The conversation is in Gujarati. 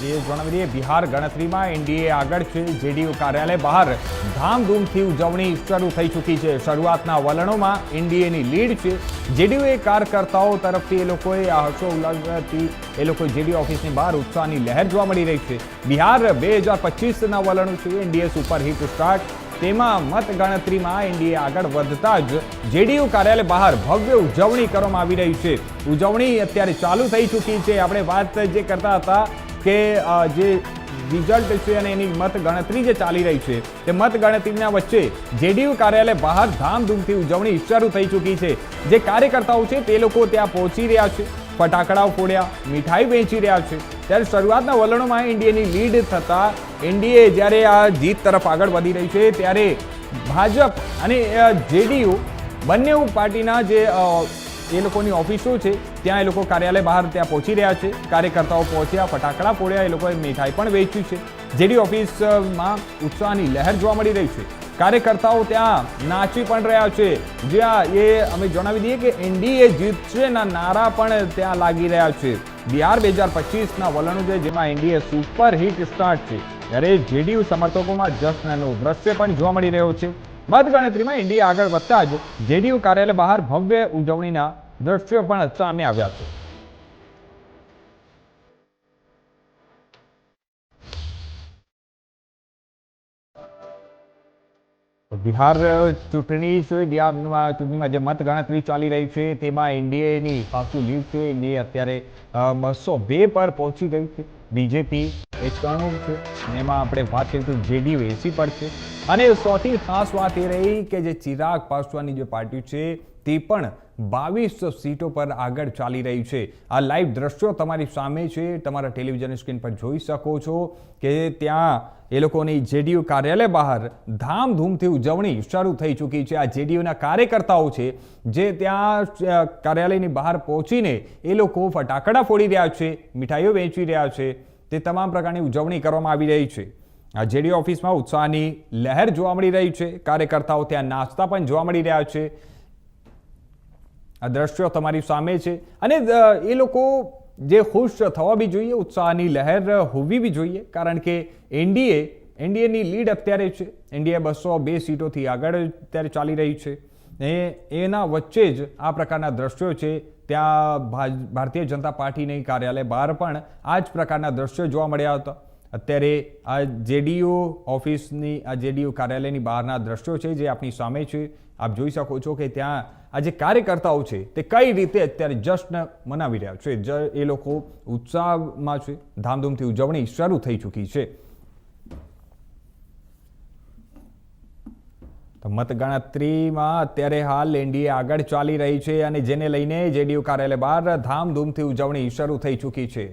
એ જણાવી દઈએ બિહાર ગણતરીમાં એનડીએ આગળ છે, જેડીયુ કાર્યાલય બહાર. ધામધૂમથી ઉજવણી શરૂ થઈ ચૂકી છે. શરૂઆતના વલણોમાં એનડીએની લીડ છે. જેડીયુએ કાર્યકર્તાઓ તરફથી એ લોકોએ આ હર્ષો ઉલ્લાસથી, એ લોકો જેડીયુ ઓફિસની બહાર ઉત્સાહની લહેર જોવા મળી રહી છે. બિહાર બે હજાર પચીસના વલણો છે, એનડીએ સુપરહિટ સ્ટાર્ટ. તેમાં મતગણતરીમાં એનડીએ આગળ વધતા જ જેડીયુ કાર્યાલય બહાર ભવ્ય ઉજવણી કરવામાં આવી રહી છે. ઉજવણી અત્યારે ચાલુ થઈ ચૂકી છે. આપણે વાત જે કરતા હતા કે જે રિઝલ્ટ છે અને એની મતગણતરી જે ચાલી રહી છે, તે મતગણતરીના વચ્ચે જેડીયુ કાર્યાલય બહાર ધામધૂમથી ઉજવણી શરૂ થઈ ચૂકી છે. જે કાર્યકર્તાઓ છે, તે લોકો ત્યાં પહોંચી રહ્યા છે. ફટાકડાઓ ફોડ્યા, મીઠાઈ વેચી રહ્યા છે. ત્યારે શરૂઆતના વલણોમાં એનડીએની લીડ થતાં એનડીએ જ્યારે આ જીત તરફ આગળ વધી રહી છે, ત્યારે ભાજપ અને જેડીયુ બંને પાર્ટીના જે એ લોકોની ઓફિસો છે? ત્યાં એ લોકો કાર્યાલય બહાર ત્યાં પહોંચી રહ્યા છે. કાર્યકર્તાઓ પહોંચ્યા, ફટાકડા ફોડ્યા, એ લોકોએ મીઠાઈ પણ વેચ્યું છે. જેડી ઓફિસમાં ઉત્સાહની લહેર જોવા મળી રહી છે. કાર્યકર્તાઓ ત્યાં નાચી પણ રહ્યા છે. જ્યાં એ અમે જણાવી દઈએ કે એનડીએ જીતશે ના નારા પણ ત્યાં લાગી રહ્યા છે. બિહાર બે હજાર પચીસના વલણો છે જેમાં એનડીએ સુપર હિટ સ્ટાર્ટ છે. ત્યારે જેડીયુ સમર્થકોમાં જશ્નનો દ્રશ્ય પણ જોવા મળી રહ્યો છે. મતગણતરીમાં ઇન્ડિયા આગળ વધતા જ જેડીયુ કાર્યાલય બહાર ભવ્ય ઉજવણીના દ્રશ્યો પણ સામે આવ્યા છે. બિહાર ચૂંટણી ચૂંટણીમાં જે મતગણતરી ચાલી રહી છે, તેમાં એનડીએની પાછું લીડ છે. એનડીએ અત્યારે બસો બે પર પહોંચી ગઈ છે. બીજેપી એકાણું છે. એમાં આપણે વાત તો જેડીયુ એસી છે. અને સૌથી ખાસ વાત એ રહી કે જે ચિરાગ પાસવાનની જે પાર્ટી છે, તે પણ બાવીસ સીટો પર આગળ ચાલી રહી છે. આ લાઈવ દ્રશ્યો તમારી સામે છે. તમારા ટેલિવિઝન સ્ક્રીન પર જોઈ શકો છો કે ત્યાં એ લોકોની જેડીયુ કાર્યાલય બહાર ધામધૂમથી ઉજવણી શરૂ થઈ ચૂકી છે. આ જેડીયુના કાર્યકર્તાઓ છે, જે ત્યાં કાર્યાલયની બહાર પહોંચીને એ લોકો ફટાકડા ફોડી રહ્યા છે, મીઠાઈઓ વેચી રહ્યા છે. તે તમામ પ્રકારની ઉજવણી કરવામાં આવી રહી છે. આ જેડી ઓફિસમાં ઉત્સાહની લહેર જોવા મળી રહી છે. કાર્યકર્તાઓ ત્યાં નાચતા પણ જોવા મળી રહ્યા છે. આ દ્રશ્યો તમારી સામે છે. અને એ લોકો જે ખુશ થવા બી જોઈએ, ઉત્સાહની લહેર હોવી બી જોઈએ, કારણ કે એનડીએ, એનડીએની લીડ અત્યારે છે. એનડીએ બસો બે સીટોથી આગળ અત્યારે ચાલી રહી છે. એ એના વચ્ચે જ આ પ્રકારના દ્રશ્યો છે. ત્યાં ભારતીય જનતા પાર્ટીની કાર્યાલય બહાર પણ આ જ પ્રકારના દ્રશ્યો જોવા મળ્યા હતા. અત્યારે આ જેડીયુ ઓફિસની, આ જેડીયુ કાર્યાલયની બહારના દ્રશ્યો છે જે આપની સામે છે. આપ જોઈ શકો છો કે ત્યાં આ જે કાર્યકર્તાઓ છે તે કઈ રીતે અત્યારે જશ્ન મનાવી રહ્યા છે. એ લોકો ઉત્સાહમાં છે. ધામધૂમથી ઉજવણી શરૂ થઈ ચૂકી છે. તો મતગણતરીમાં અત્યારે હાલ એનડીએ આગળ ચાલી રહી છે અને જેને લઈને જેડીયુ કાર્યાલય બહાર ધામધૂમથી ઉજવણી શરૂ થઈ ચૂકી છે.